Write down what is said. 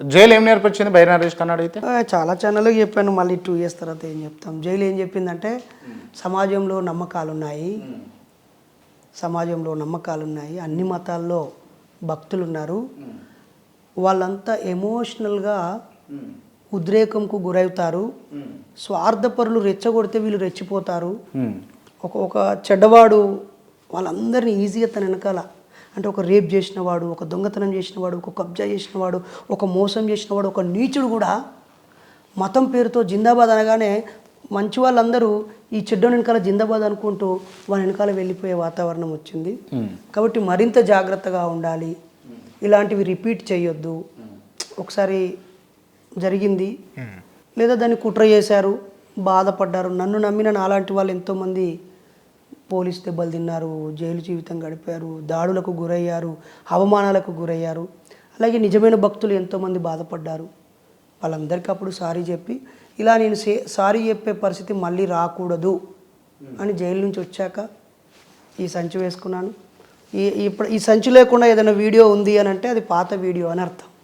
Jail ఏం నేర్పించింది బైర్ నరేష్ కన్నాడు అయితే చాలా ఛానల్లో చెప్పాను మళ్ళీ టూ ఇయర్స్ తర్వాత ఏం చెప్తాం. జైలు ఏం చెప్పిందంటే సమాజంలో నమ్మకాలు ఉన్నాయి సమాజంలో నమ్మకాలు ఉన్నాయి అన్ని మతాల్లో భక్తులు ఉన్నారు వాళ్ళంతా ఎమోషనల్గా ఉద్రేకంకు గురవుతారు. స్వార్థపరులు రెచ్చగొడితే వీళ్ళు రెచ్చిపోతారు. ఒక ఒక చెడ్డవాడు వాళ్ళందరినీ ఈజీగా తన వెనకాల అంటే ఒక రేప్ చేసినవాడు ఒక దొంగతనం చేసినవాడు ఒక కబ్జా చేసినవాడు ఒక మోసం చేసినవాడు ఒక నీచుడు కూడా మతం పేరుతో జిందాబాద్ అనగానే మంచి వాళ్ళందరూ ఈ చెడ్డ వెనకాల జిందాబాద్ అనుకుంటూ వాళ్ళ వెనకాల వెళ్ళిపోయే వాతావరణం వచ్చింది. కాబట్టి మరింత జాగ్రత్తగా ఉండాలి. ఇలాంటివి రిపీట్ చేయొద్దు. ఒకసారి జరిగింది. లేదా దాన్ని కుట్ర చేశారు బాధపడ్డారు. నన్ను నమ్మిన నాలాంటి వాళ్ళు ఎంతోమంది పోలీస్ దెబ్బలు తిన్నారు జైలు జీవితం గడిపారు దాడులకు గురయ్యారు అవమానాలకు గురయ్యారు. అలాగే నిజమైన భక్తులు ఎంతోమంది బాధపడ్డారు. వాళ్ళందరికీ అప్పుడు సారీ చెప్పి ఇలా నేను సే సారీ చెప్పే పరిస్థితి మళ్ళీ రాకూడదు అని జైలు నుంచి వచ్చాక ఈ సంచి వేసుకున్నాను. ఈ ఇప్పుడు ఈ సంచి లేకుండా ఏదైనా వీడియో ఉంది అని అంటే అది పాత వీడియో అని అర్థం.